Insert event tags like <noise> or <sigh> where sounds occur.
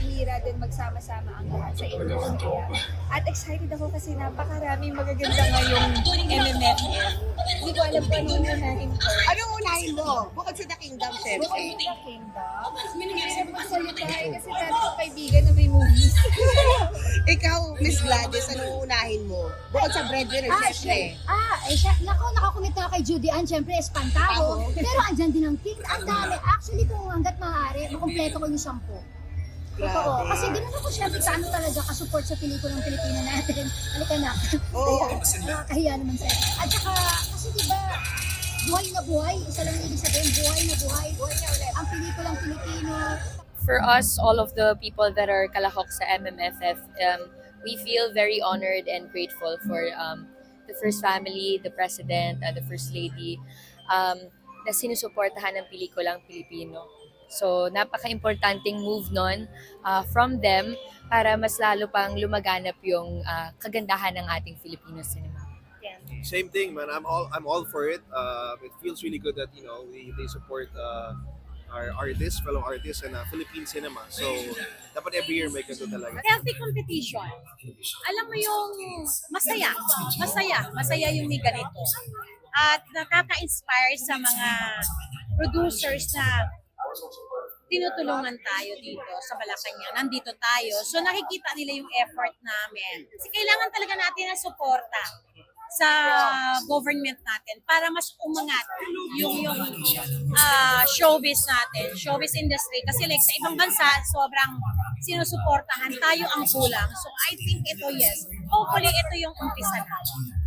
bihira din magsama-sama ang lahat sa industriya. At excited ako kasi napakaraming magaganda ngayong MMFF. Hindi ko alam kung ano unahin ko. Anong unahin mo? Bukod sa The Kingdom, Bukod syempre. sa Kingdom, siyempre masaya tayo kasi dami kong kaibigan na may movies. <laughs> Ikaw, Miss Gladys, anong unahin mo? Bukod sa breadwinner, Ah, syempre. ah, eh, siya, nako, nakakomit na kay Judy Ann, syempre, espantaho. Tao. <laughs> Pero andyan din ang king, ang dami. Actually, kung hanggat maaari, makompleto ko yung sampu. Totoo. Grabe. Kasi ganun ako syempre sa ano talaga, kasupport sa pelikulang Pilipino natin. <laughs> Halika na. Oo. Ayan, nakakahiya naman sa'yo. At saka, kasi di ba, buhay na buhay, isa lang yung ibig sabihin, buhay na buhay. Buhay na ulit. Ang pelikulang Pilipino, for us, all of the people that are kalahok sa MMFF, um, we feel very honored and grateful for um, the First Family, the President, uh, the First Lady, um, na sinusuportahan ng pelikulang Pilipino. So, napaka-importanting move nun uh, from them para mas lalo pang lumaganap yung uh, kagandahan ng ating Filipino cinema. Same thing, man. I'm all I'm all for it. Uh, it feels really good that you know we, they support uh, our artists, fellow artists, and uh, Philippine cinema. So dapat every year may ganito talaga. healthy competition. Alam mo yung masaya, masaya, masaya yung may ganito. At nakaka-inspire sa mga producers na tinutulungan tayo dito sa Malacanang. Nandito tayo. So nakikita nila yung effort namin. Kasi kailangan talaga natin ng suporta sa government natin para mas umangat yung yung ah, showbiz natin, showbiz industry. Kasi like sa ibang bansa, sobrang sinusuportahan, tayo ang kulang. So I think ito yes. Hopefully ito yung umpisa na.